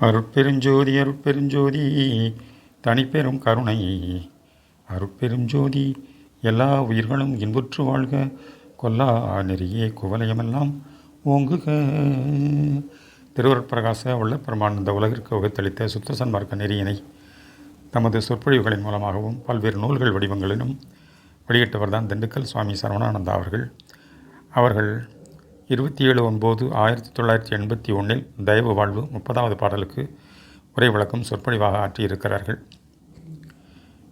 அருட்பெருஞ்சோதி அருட்பெருஞ்சோதி தனிப்பெரும் கருணை. அருட்பெருஞ்சோதி எல்லா உயிர்களும் இன்புற்று வாழ்க. கொல்லா நெறியே குவலயமெல்லாம் ஓங்குக. திருவருட்பிரகாச உள்ள பிரமானந்த உலகிற்கு உகத்தளித்த சுத்த சன்மார்க்க நெறியினை தமது சொற்பொழிவுகளின் மூலமாகவும் பல்வேறு நூல்கள் வடிவங்களிலும் வெளியிட்டவர் தான் திண்டுக்கல் சுவாமி சரவணானந்தா அவர்கள். அவர்கள் இருபத்தி ஏழு ஒன்பது ஆயிரத்தி தொள்ளாயிரத்தி எண்பத்தி ஒன்றில் தயவு வாழ்வு முப்பதாவது பாடலுக்கு உரை விளக்கம் சொற்பொழிவாக ஆற்றியிருக்கிறார்கள்.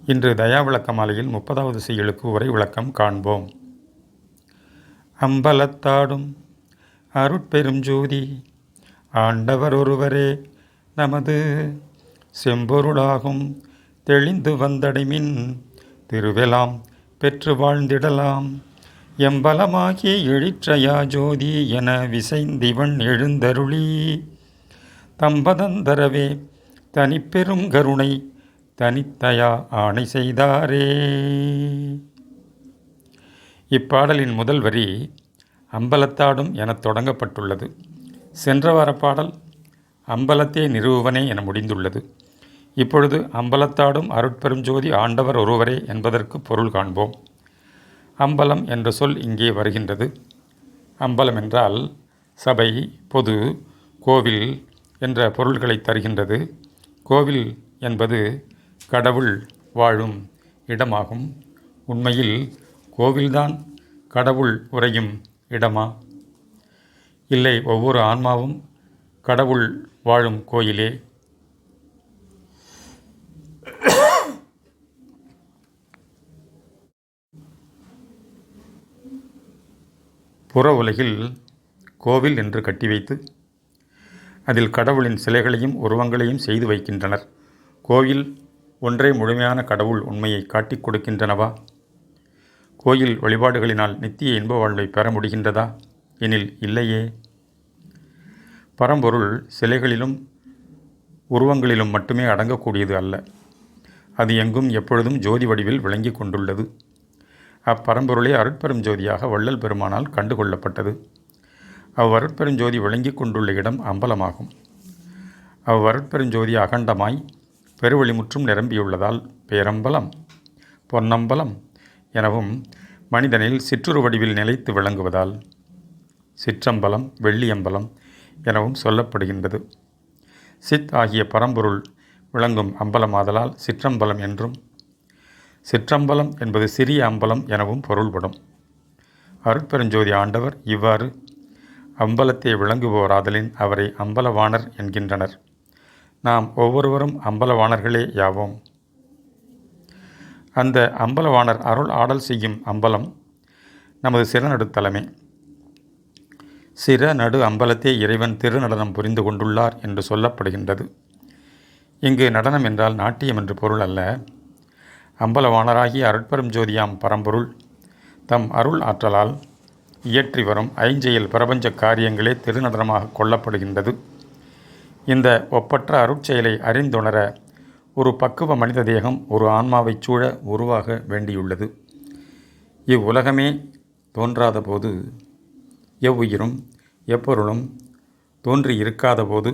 இன்று தயா விளக்க மாலையில் முப்பதாவது செயலுக்கு உரை விளக்கம் காண்போம். அம்பலத்தாடும் அருட்பெரும் ஜோதி ஆண்டவர் ஒருவரே நமது செம்பொருளாகும் தெளிந்து வந்தடைமின் திருவெலாம் பெற்று வாழ்ந்திடலாம். எம்பலமாகிய எழிற்றையா ஜோதி என விசைந்திவன் எழுந்தருளி. தம்பதந்தரவே தனிப்பெரும் கருணை தனித்தயா ஆணை செய்தாரே. இப்பாடலின் முதல் வரி அம்பலத்தாடும் எனத் தொடங்கப்பட்டுள்ளது. சென்ற வார பாடல் அம்பலத்தே நிறுவுவனே என முடிந்துள்ளது. இப்பொழுது அம்பலத்தாடும் அருட்பெரும் ஜோதி ஆண்டவர் ஒருவரே என்பதற்கு பொருள் காண்போம். அம்பலம் என்ற சொல் இங்கே வருகின்றது. அம்பலம் என்றால் சபை பொது கோவில் என்ற பொருள்களை தருகின்றது. கோவில் என்பது கடவுள் வாழும் இடமாகும். உண்மையில் கோவில்தான் கடவுள் உறையும் இடமா? இல்லை ஒவ்வொரு ஆன்மாவும் கடவுள் வாழும் கோயிலே புற உலகில் கோவில் என்று கட்டி வைத்து அதில் கடவுளின் சிலைகளையும் உருவங்களையும் செய்து வைக்கின்றனர். கோயில் ஒன்றே முழுமையான கடவுள் உண்மையை காட்டிக் கொடுக்கின்றனவா? கோயில் வழிபாடுகளினால் நித்திய இன்ப வாழ்வை பெற முடிகின்றதா? எனில் இல்லையே. பரம்பொருள் சிலைகளிலும் உருவங்களிலும் மட்டுமே அடங்கக்கூடியது அல்ல. அது எங்கும் எப்பொழுதும் ஜோதி வடிவில் விளங்கி கொண்டுள்ளது. அப்பரம்பொருளே அருட்பெரும் ஜோதியாக வள்ளல் பெருமானால் கண்டுகொள்ளப்பட்டது. அவ்வருட்பெருஞ்சோதி விளங்கி கொண்டுள்ள இடம் அம்பலமாகும். அவ்வருட்பெருஞ்சோதி அகண்டமாய் பெருவழிமுற்றும் நிரம்பியுள்ளதால் பேரம்பலம் பொன்னம்பலம் எனவும் மனிதனில் சிற்றுரு வடிவில் நிலைத்து விளங்குவதால் சிற்றம்பலம் வெள்ளியம்பலம் எனவும் சொல்லப்படுகின்றது. சித் ஆகிய பரம்பொருள் விளங்கும் அம்பலமாதலால் சிற்றம்பலம் என்றும் சிற்றம்பலம் என்பது சிறிய அம்பலம் எனவும் பொருள்படும். அருட்பெருஞ்சோதி ஆண்டவர் இவ்வாறு அம்பலத்தை விளங்குவோராதலின் அவரை அம்பலவாணர் என்கின்றனர். நாம் ஒவ்வொருவரும் அம்பலவாணர்களே யாவோம்? அந்த அம்பலவாணர் அருள் ஆடல் செய்யும் அம்பலம் நமது சிறநடுத்தலமே சிற நடு அம்பலத்தே இறைவன் திருநடனம் புரிந்து கொண்டுள்ளார் என்று சொல்லப்படுகின்றது. இங்கு நடனம் என்றால் நாட்டியம் என்று பொருள் அல்ல. அம்பலவாணராகிய அருட்பெரும் ஜோதியாம் பரம்பொருள். தம் அருள் ஆற்றலால் இயற்றி வரும் ஐஞ்செயல் பிரபஞ்ச காரியங்களே திருநதனமாக கொள்ளப்படுகின்றது. இந்த ஒப்பற்ற அருட்செயலை அறிந்துணர ஒரு பக்குவ மனித தேகம் ஒரு ஆன்மாவைச் சூழ உருவாக வேண்டியுள்ளது. இவ்வுலகமே தோன்றாத போது எவ்வுயிரும் எப்பொருளும் தோன்றி இருக்காத போது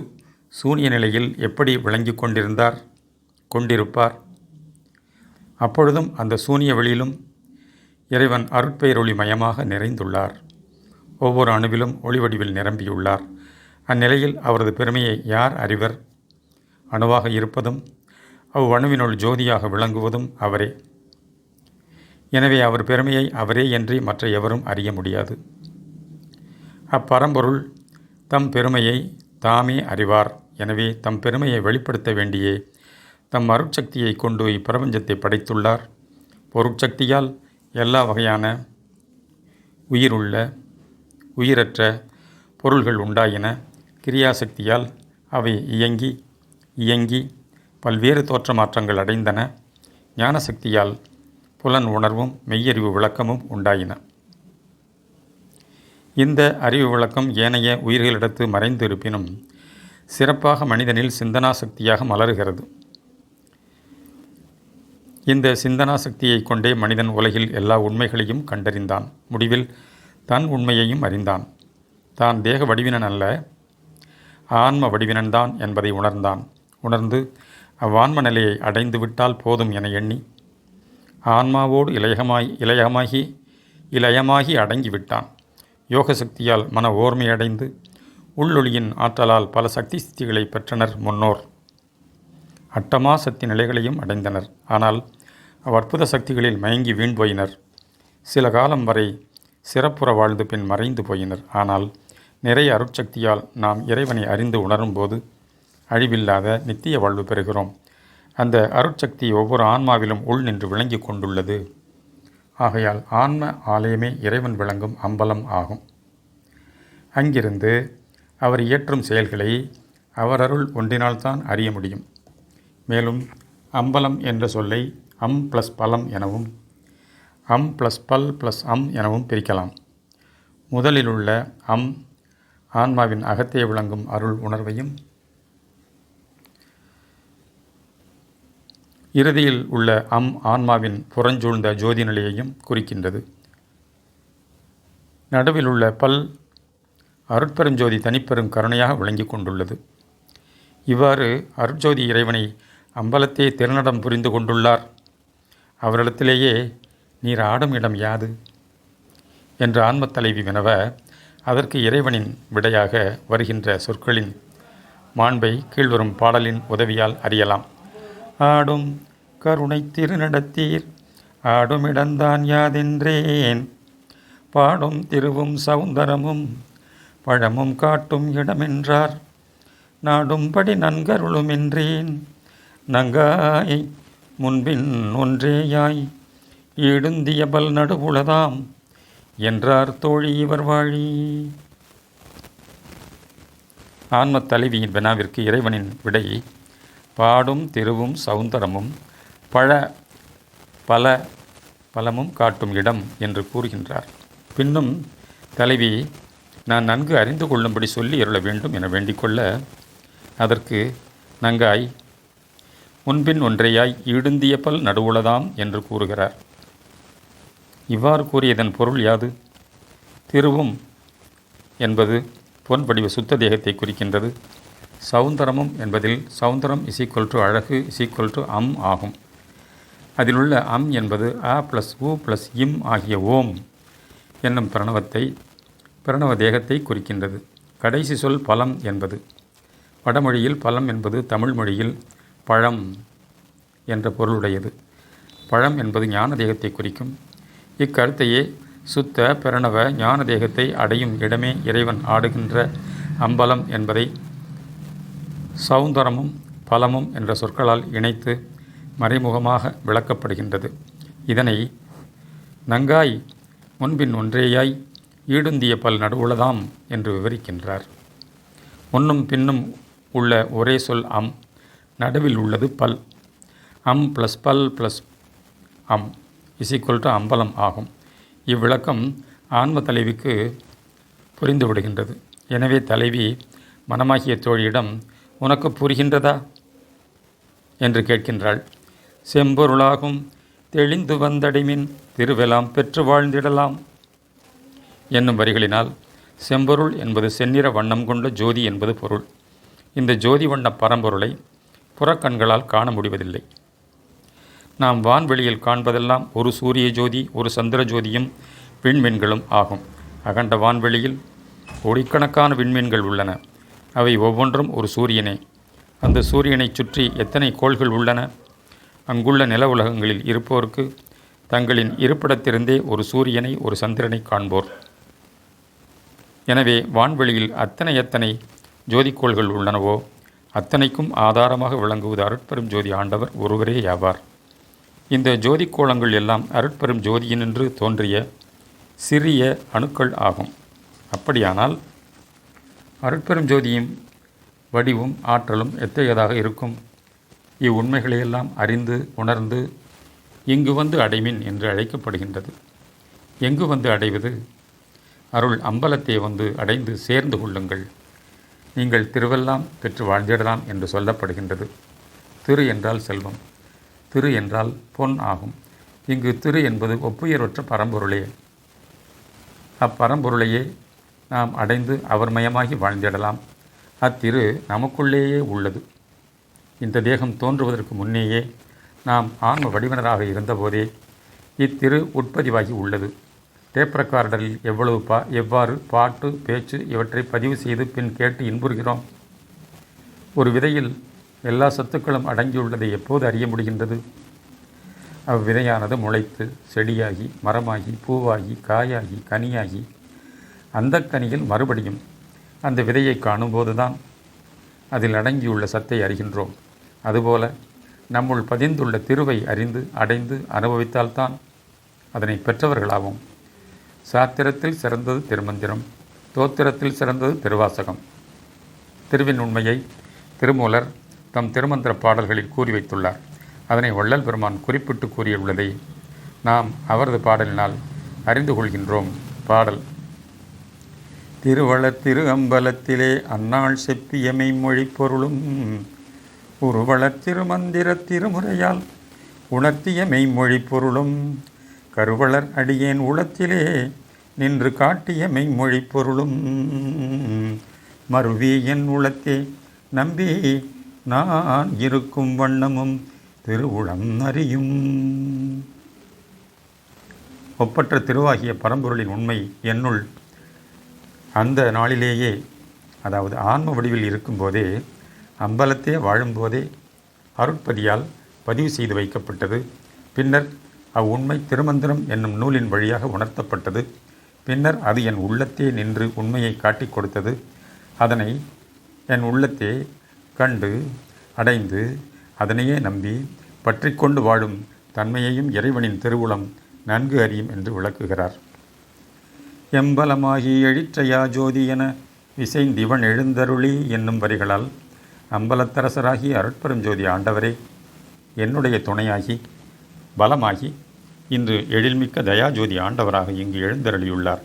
சூனிய நிலையில் எப்படி விளங்கி கொண்டிருந்தார் கொண்டிருப்பார்? அப்பொழுதும் அந்த சூனிய வெளியிலும் இறைவன் அருட்பெயரொளி மயமாக நிறைந்துள்ளார். ஒவ்வொரு அணுவிலும் ஒளிவடிவில் நிரம்பியுள்ளார். அந்நிலையில் அவரது பெருமையை யார் அறிவர்? அணுவாக இருப்பதும் அவ்வணுவினுள் ஜோதியாக விளங்குவதும் அவரே. எனவே அவர் பெருமையை அவரே என்று மற்ற எவரும் அறிய முடியாது. அப்பரம்பொருள் தம் பெருமையை தாமே அறிவார். எனவே தம் பெருமையை வெளிப்படுத்த வேண்டியே தம் அருட்சக்தியை கொண்டு இப்பிரபஞ்சத்தை படைத்துள்ளார். பொருட்சக்தியால் எல்லா வகையான உயிருள்ள உயிரற்ற பொருள்கள் உண்டாயின. கிரியாசக்தியால் அவை இயங்கி இயங்கி பல்வேறு தோற்ற மாற்றங்கள் அடைந்தன. ஞானசக்தியால் புலன் உணர்வும் மெய்யறிவு விளக்கமும் உண்டாயின. இந்த அறிவு விளக்கம் ஏனைய உயிர்களிடத்து மறைந்து இருப்பினும் சிறப்பாக மனிதனில் சிந்தனா சக்தியாக மலருகிறது. இந்த சிந்தனா சக்தியை கொண்டே மனிதன் உலகில் எல்லா உண்மைகளையும் கண்டறிந்தான். முடிவில் தன் உண்மையையும் அறிந்தான். தான் தேக வடிவினன் அல்ல ஆன்ம வடிவினன்தான் என்பதை உணர்ந்தான். உணர்ந்து அவ்வான்ம நிலையை அடைந்து விட்டால் போதும் என எண்ணி ஆன்மாவோடு இலயமாய் இளையமாகி இளையமாகி அடங்கிவிட்டான் யோக சக்தியால் மன ஓர்மையடைந்து உள்ளொளியின் ஆற்றலால் பல சக்தி சித்திகளை பெற்றனர் முன்னோர். அட்டமா சக்தி நிலைகளையும் அடைந்தனர். ஆனால் அவ்வற்புத சக்திகளில் மயங்கி வீண் போயினர். சில காலம் வரை சிறப்புற வாழ்ந்து பின் மறைந்து போயினர். ஆனால் நிறைய அருட்சக்தியால் நாம் இறைவனை அறிந்து உணரும்போது அழிவில்லாத நித்திய வாழ்வு பெறுகிறோம். அந்த அருட்சக்தி ஒவ்வொரு ஆன்மாவிலும் உள் நின்று விளங்கி கொண்டுள்ளது. ஆகையால் ஆன்ம ஆலயமே இறைவன் விளங்கும் அம்பலம் ஆகும். அங்கிருந்து அவர் இயற்றும் செயல்களை அவரருள் ஒன்றினால்தான் அறிய முடியும். மேலும் அம்பலம் என்ற சொல்லை அம் ப்ளஸ் பலம் எனவும் அம் ப்ளஸ் பல் ப்ளஸ் அம் எனவும் பிரிக்கலாம். முதலில் உள்ள அம் ஆன்மாவின் அகத்தை விளங்கும் அருள் உணர்வையும் இறுதியில் உள்ள அம் ஆன்மாவின் புறஞ்சூழ்ந்த ஜோதி நிலையையும் குறிக்கின்றது. நடுவில் உள்ள பல் அருட்பெருஞ்சோதி தனிப்பெரும் கருணையாக விளங்கி கொண்டுள்ளது. இவ்வாறு அருட்ஜோதி இறைவனை அம்பலத்தை திருநடம் புரிந்து கொண்டுள்ளார். அவரிடத்திலேயே நீர் ஆடும் இடம் யாது? என்ற ஆன்மத் தலைவி வினவ அதற்கு இறைவனின் விடையாக வருகின்ற சொற்களின் மாண்பை கீழ்வரும் பாடலின் உதவியால் அறியலாம். ஆடும் கருணை திருநடத்தீர் ஆடுமிடந்தான் யாதென்றேன். பாடும் திருவும் சௌந்தரமும் பழமும் காட்டும் இடமென்றார். நாடும்படி நன்கருளுமென்றேன். நங்காய் முன்பின் ஒன்றேயாய் ஈடுந்தியபல் நடுவுளதாம் என்றார் தோழி இவர் வாழி. ஆன்மத் தலைவியின் வினாவிற்கு இறைவனின் விடை பாடும் திருவும் சௌந்தரமும் பழ பல பலமும் காட்டும் இடம் என்று கூறுகின்றார். பின்னும் தலைவி நான் நன்கு அறிந்து கொள்ளும்படி சொல்லி இருள வேண்டும் என வேண்டிக்கொள்ள அதற்கு நங்காய் முன்பின் ஒன்றையாய் ஈடுந்திய பல் நடுவுளதாம் என்று கூறுகிறார். இவ்வாறு கூறியதன் பொருள் யாது? திருவும் என்பது பொன் வடிவ சுத்த தேகத்தை குறிக்கின்றது. சௌந்தரமும் என்பதில் சௌந்தரம் இஸ் ஈக்குவல் டு அழகு இஸ் ஈக்குவல் டு அம் ஆகும். அதிலுள்ள அம் என்பது அ ப்ளஸ் உ ப்ளஸ் இம் ஆகிய ஓம் என்னும் பிரணவத்தை பிரணவ தேகத்தை குறிக்கின்றது. கடைசி சொல் பலம் என்பது. வடமொழியில் பலம் என்பது தமிழ் மொழியில் பழம் என்ற பொருளுடையது. பழம் என்பது ஞான தேகத்தை குறிக்கும். இக்கருத்தையே சுத்த பிரணவ ஞான தேகத்தை அடையும் இடமே இறைவன் ஆடுகின்ற அம்பலம் என்பதை சௌந்தரமும் பலமும் என்ற சொற்களால் இணைத்து மறைமுகமாக விளக்கப்படுகின்றது. இதனை நங்காய் முன்பின் ஒன்றேயாய் ஈடுந்திய பல் நடுவுளதாம் என்று விவரிக்கின்றார். முன்னும் பின்னும் உள்ள ஒரே சொல் அம். நடுவில் உள்ளது பல். அம் ப்ளஸ் பல் ப்ளஸ் அம் இஸ் டு அம்பலம் ஆகும். இவ்விளக்கம் ஆன்ம தலைவிக்கு புரிந்து விடுகின்றது. எனவே தலைவி மனமாகிய தோழியிடம் உனக்கு புரிகின்றதா? என்று கேட்கின்றாள். செம்பொருளாகும் தெளிந்து வந்தடைமின் திருவெலாம் பெற்று வாழ்ந்திடலாம். என்னும் வரிகளினால் செம்பொருள் என்பது செந்நிற வண்ணம் கொண்ட ஜோதி என்பது பொருள். இந்த ஜோதி வண்ண பரம்பொருளை புறக்கண்களால் காண முடிவதில்லை. நாம் வான்வெளியில் காண்பதெல்லாம் ஒரு சூரிய ஜோதி ஒரு சந்திர ஜோதியும் விண்மீன்களும் ஆகும். அகண்ட வான்வெளியில் கோடிக்கணக்கான விண்மீன்கள் உள்ளன. அவை ஒவ்வொன்றும் ஒரு சூரியனே. அந்த சூரியனைச் சுற்றி எத்தனை கோள்கள் உள்ளன? அங்குள்ள நில உலகங்களில் இருப்போருக்கு தங்களின் இருப்பிடத்திலிருந்தே ஒரு சூரியனை ஒரு சந்திரனை காண்போர். எனவே வான்வெளியில் அத்தனை எத்தனை ஜோதிக்கோள்கள் உள்ளனவோ அத்தனைக்கும் ஆதாரமாக விளங்குவது அருட்பெரும் ஜோதி ஆண்டவர் ஒருவரே யாவார். இந்த ஜோதி கோலங்கள் எல்லாம் அருட்பெரும் ஜோதியினின்று தோன்றிய சிறிய அணுக்கள் ஆகும். அப்படியானால் அருட்பெரும் ஜோதியும் வடிவும் ஆற்றலும் எத்தகையதாக இருக்கும்? இவ்வுண்மைகளையெல்லாம் அறிந்து உணர்ந்து இங்கு வந்து அடைமின் என்று அழைக்கப்படுகின்றது. எங்கு வந்து அடைவது? அருள் அம்பலத்தை வந்து அடைந்து சேர்ந்து கொள்ளுங்கள். நீங்கள் திருவெல்லாம் பெற்று வாழ்ந்திடலாம் என்று சொல்லப்படுகின்றது. திரு என்றால் செல்வம். திரு என்றால் பொன் ஆகும். இங்கு திரு என்பது ஒப்புயர்வற்ற பரம்பொருளே. அப்பரம்பொருளையே நாம் அடைந்து அவர்மயமாகி வாழ்ந்திடலாம். அத்திரு நமக்குள்ளேயே உள்ளது. இந்த தேகம் தோன்றுவதற்கு முன்னேயே நாம் ஆன்ம வடிவனராக இருந்தபோதே இத்திரு உட்பதிவாகி உள்ளது. டேப் ரெக்கார்டரில் எவ்வளவு பா எவ்வாறு பாட்டு பேச்சு இவற்றை பதிவு செய்து பின் கேட்டு இன்புறுகிறோம்? ஒரு விதையில் எல்லா சத்துக்களும் அடங்கியுள்ளதை எப்போது அறிய முடிகின்றது? அவ்விதையானது முளைத்து செடியாகி மரமாகி பூவாகி காயாகி கனியாகி அந்த கனியில் மறுபடியும் அந்த விதையை காணும்போதுதான் அதில் அடங்கியுள்ள சத்தை அறிகின்றோம். அதுபோல நம்முள் பதிந்துள்ள திருவை அறிந்து அடைந்து அனுபவித்தால்தான் அதனை பெற்றவர்களாகும் சாத்திரத்தில் சிறந்தது திருமந்திரம் தோத்திரத்தில் சிறந்தது திருவாசகம். திருவின் உண்மையை திருமூலர் தம் திருமந்திர பாடல்களில் கூறி வைத்துள்ளார். அதனை வள்ளல் பெருமான் குறிப்பிட்டு கூறியுள்ளதை நாம் அவரது பாடலினால் அறிந்து கொள்கின்றோம். பாடல். திருவள திரு அம்பலத்திலே அந்நாள் செப்பியமை மொழி பொருளும் உருவளர் திருமந்திர திருமுறையால் உணர்த்திய மெய்மொழி பொருளும் கருவளர் அடியேன் உளத்திலே நின்று காட்டிய மெய்மொழி பொருளும். மருவி என் உளத்தே நம்பி நான் இருக்கும் வண்ணமும் திருவுளம் அறியும். ஒப்பற்ற திருவாகிய பரம்பொருளின் உண்மை என்னுள் அந்த நாளிலேயே அதாவது ஆன்ம வடிவில் இருக்கும்போதே அம்பலத்தே வாழும்போதே அருட்பதியால் பதிவு செய்து வைக்கப்பட்டது. பின்னர் அவ்வுண்மை திருமந்திரம் என்னும் நூலின் வழியாக உணர்த்தப்பட்டது. பின்னர் அது என் உள்ளத்தே நின்று உண்மையை காட்டிக் கொடுத்தது. அதனை என் உள்ளத்தே கண்டு அடைந்து அதனையே நம்பி பற்றிக்கொண்டு வாழும் தன்மையையும் இறைவனின் திருவுளம் நன்கு அறியும் என்று விளக்குகிறார். எம்பலமாகி எழிற்றையா ஜோதி என இசைந்திவன் எழுந்தருளி என்னும் வரிகளால் அம்பலத்தரசராகி அருட்பெரும் ஜோதி ஆண்டவரே என்னுடைய துணையாகி பலமாகி இன்று எழில்மிக்க தயாஜோதி ஆண்டவராக இங்கு எழுந்தருளியுள்ளார்.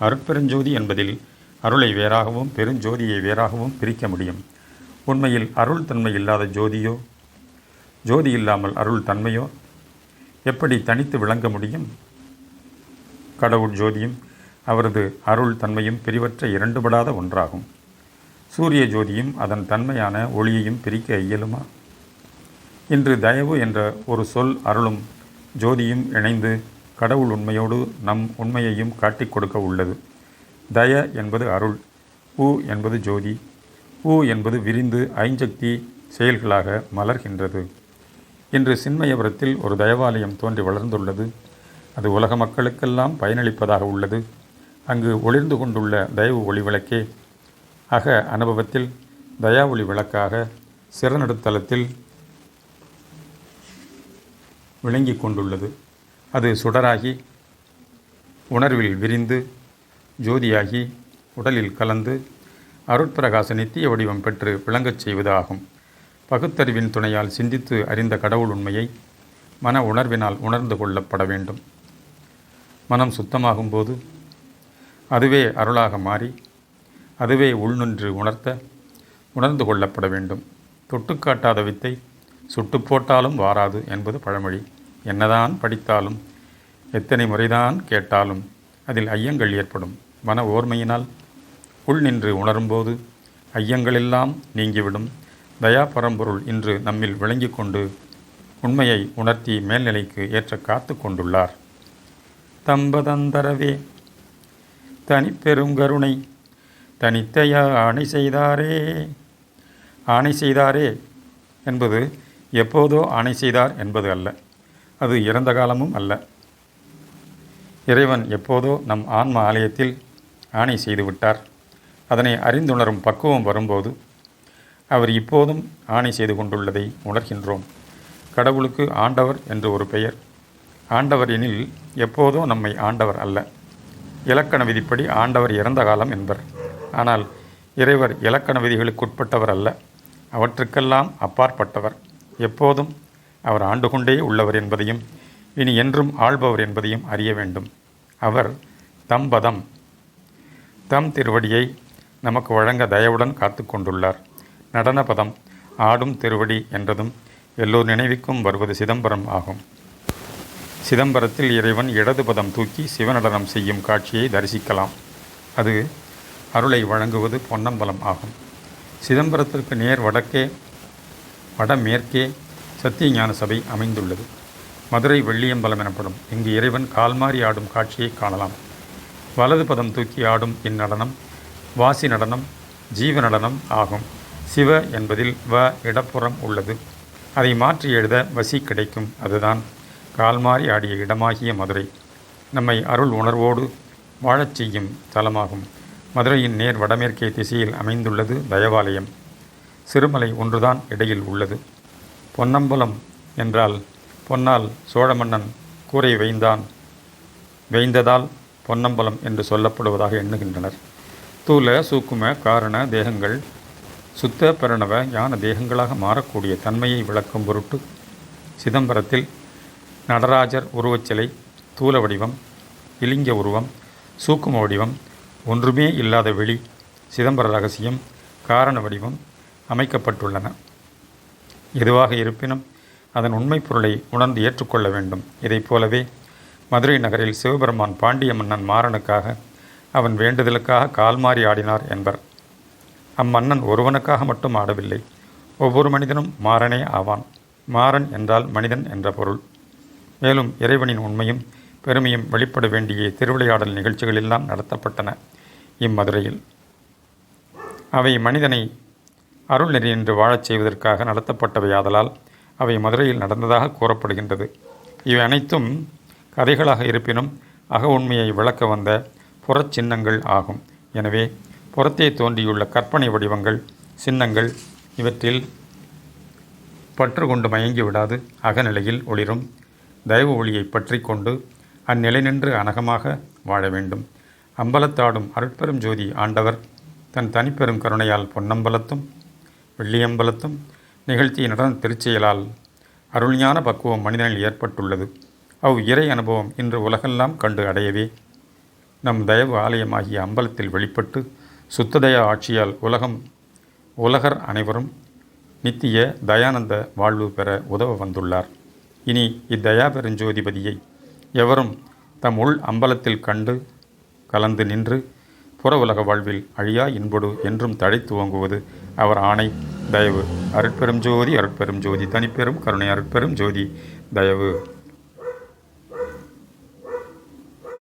அருட்பெருஞ்சோதி என்பதில் அருளை வேறாகவும் பெருஞ்சோதியை வேறாகவும் பிரிக்க முடியும். உண்மையில் அருள் தன்மை இல்லாத ஜோதியோ? ஜோதி இல்லாமல் அருள் தன்மையோ? எப்படி தனித்து விளங்க முடியும்? கடவுள் ஜோதியும் அவரது அருள் தன்மையும் பிரிவற்ற இரண்டுபடாத ஒன்றாகும். சூரிய ஜோதியும் அதன் தன்மையான ஒளியையும் பிரிக்க இயலுமா? இன்று தயவு என்ற ஒரு சொல் அருளும் ஜோதியும் இணைந்து கடவுள் உண்மையோடு நம் உண்மையையும் காட்டிக் கொடுக்க உள்ளது. தய என்பது அருள் ஊ என்பது ஜோதி ஊ என்பது விரிந்து ஐஞ்சக்தி செயல்களாக மலர்கின்றது. இன்று சின்மயபுரத்தில் ஒரு தயவாலயம் தோன்றி வளர்ந்துள்ளது. அது உலக மக்களுக்கெல்லாம் பயனளிப்பதாக உள்ளது. அங்கு ஒளிர்ந்து கொண்டுள்ள தயவு ஒளி விளக்கே. அக அனுபவத்தில் தயா ஒளி விளக்காக சிறநடுத்தலத்தில் விளங்கி கொண்டுள்ளது. அது சுடராகி உணர்வில் விரிந்து ஜோதியாகி உடலில் கலந்து அருட்பிரகாச நித்திய வடிவம் பெற்று விளங்கச் செய்வதாகும். பகுத்தறிவின் துணையால் சிந்தித்து அறிந்த கடவுள் உண்மையை மன உணர்வினால் உணர்ந்து கொள்ளப்பட வேண்டும். மனம் சுத்தமாகும் போது அதுவே அருளாக மாறி அதுவே உள்நின்று உணர்த்த உணர்ந்து கொள்ளப்பட வேண்டும். தொட்டுக்காட்டாத வித்தை சுட்டு போட்டாலும் வாராது என்பது பழமொழி. என்னதான் படித்தாலும் எத்தனை முறைதான் கேட்டாலும் அதில் ஐயங்கள் ஏற்படும். மன ஓர்மையினால் உள் நின்று உணரும்போது ஐயங்களெல்லாம் நீங்கிவிடும். தயா பரம்பொருள் இன்று நம்மில் விளங்கி கொண்டு உண்மையை உணர்த்தி மேல்நிலைக்கு ஏற்ற காத்து கொண்டுள்ளார். தம்பதந்தரவே தனிப்பெருங்கருணை தனித்தையா ஆணை செய்தாரே ஆணை செய்தாரே என்பது எப்போதோ ஆணை செய்தார் என்பது அல்ல. அது இறந்த காலமும் அல்ல. இறைவன் எப்போதோ நம் ஆன்ம ஆலயத்தில் ஆணை செய்துவிட்டார் அதனை அறிந்துணரும் பக்குவம் வரும்போது அவர் இப்போதும் ஆணை செய்து கொண்டுள்ளதை உணர்கின்றோம். கடவுளுக்கு ஆண்டவர் என்று ஒரு பெயர். ஆண்டவர் எனில் எப்போதோ நம்மை ஆண்டவர் அல்ல. இலக்கண விதிப்படி ஆண்டவர் இறந்த காலம் என்பர். ஆனால் இறைவர் இலக்கண விதிகளுக்குட்பட்டவர் அல்ல. அவற்றுக்கெல்லாம் அப்பாற்பட்டவர். எப்போதும் அவர் ஆண்டு கொண்டே உள்ளவர் என்பதையும் இனி என்றும் ஆள்பவர் என்பதையும் அறிய வேண்டும். அவர் தம்பதம். தம் திருவடியை நமக்கு வழங்க தயவுடன் காத்து கொண்டுள்ளார். நடனபதம் ஆடும் திருவடி என்றதும் எல்லோர் நினைவுக்கும் வருவது சிதம்பரம் ஆகும். சிதம்பரத்தில் இறைவன் இடது பதம் தூக்கி சிவநடனம் செய்யும் காட்சியை தரிசிக்கலாம். அது அருளை வழங்குவது பொன்னம்பலம் ஆகும். சிதம்பரத்திற்கு நேர் வடக்கே வடமேற்கே சத்தியஞான சபை அமைந்துள்ளது. மதுரை வெள்ளியம்பலம் எனப்படும் இங்கு இறைவன் கால்மாறி ஆடும் காட்சியை காணலாம். வலது பதம் தூக்கி ஆடும் இந்நடனம் வாசி நடனம் ஜீவ நடனம் ஆகும். சிவ என்பதில் வ இடப்புறம் உள்ளது. அதை மாற்றி எழுத வசி கிடைக்கும். அதுதான் கால்மாறி ஆடிய இடமாகிய மதுரை. நம்மை அருள் உணர்வோடு வாழச் செய்யும் தலமாகும். மதுரையின் நேர் வடமேற்கே திசையில் அமைந்துள்ளது தயவாலயம். சிறுமலை ஒன்றுதான் இடையில் உள்ளது. பொன்னம்பலம் என்றால் பொன்னால் சோழ மன்னன் கூரை வைந்தான் வைந்ததால் பொன்னம்பலம் என்று சொல்லப்படுவதாக எண்ணுகின்றனர். தூல சூக்கும காரண தேகங்கள் சுத்த பிரணவ ஞான தேகங்களாக மாறக்கூடிய தன்மையை விளக்கும் பொருட்டு சிதம்பரத்தில் நடராஜர் உருவச்சிலை தூல வடிவம் இலிங்க உருவம் சூக்கும வடிவம் ஒன்றுமே இல்லாத வெளி சிதம்பர ரகசியம் காரண வடிவம் அமைக்கப்பட்டுள்ளன. எதுவாக இருப்பினும் அதன் உண்மை பொருளை உணர்ந்து ஏற்றுக்கொள்ள வேண்டும். இதைப் போலவே மதுரை நகரில் சிவபெருமான் பாண்டிய மன்னன் மாறனுக்காக அவன் வேண்டுதலுக்காக கால்மாறி ஆடினார் என்பர். அம்மன்னன் ஒருவனுக்காக மட்டும் ஆடவில்லை. ஒவ்வொரு மனிதனும் மாறனே ஆவான். மாறன் என்றால் மனிதன் என்ற பொருள். மேலும் இறைவனின் உண்மையும் பெருமையும் வெளிப்பட வேண்டிய திருவிளையாடல் நிகழ்ச்சிகள் எல்லாம் நடத்தப்பட்டன இம்மதுரையில். அவை மனிதனை அருள் நெறி என்று வாழச் செய்வதற்காக நடத்தப்பட்டவையாதலால் அவை மதுரையில் நடந்ததாக கூறப்படுகின்றது. இவை அனைத்தும் கதைகளாக இருப்பினும் அக உண்மையை விளக்க வந்த புறச்சின்னங்கள் ஆகும். எனவே புறத்தே தோன்றியுள்ள கற்பனை வடிவங்கள் சின்னங்கள் இவற்றில் பற்று கொண்டு மயங்கி விடாது அகநிலையில் ஒளிரும். தயவு ஒளியை பற்றி கொண்டு அந்நிலை நின்று அனகமாக வாழ வேண்டும். அம்பலத்தாடும் அருட்பெரும் ஜோதி ஆண்டவர் தன் தனிப்பெரும் கருணையால் பொன்னம்பலத்தும் வெள்ளியம்பலத்தும் நிகழ்த்திய நடன திருச்செயலால் அருள்ஞான பக்குவம் மனிதனில் ஏற்பட்டுள்ளது. அவ் இறை அனுபவம் இன்று உலகெல்லாம் கண்டு அடையவே. நம் தயவு ஆலயமாகிய அம்பலத்தில் வெளிப்பட்டு சுத்ததய ஆட்சியால் உலகம் உலகர் அனைவரும் நித்திய தயானந்த வாழ்வு பெற உதவ வந்துள்ளார். இனி இத்தயா பெருஞ்சோதிபதியை எவரும் தம் உள் அம்பலத்தில் கண்டு கலந்து நின்று புற உலக வாழ்வில் அழியா இன்பொடு என்றும் தழைத்து ஓங்குவது அவர் ஆணை தயவு. அருட்பெரும் ஜோதி அருட்பெரும் ஜோதி தனிப்பெரும் கருணை அருட்பெரும் ஜோதி தயவு.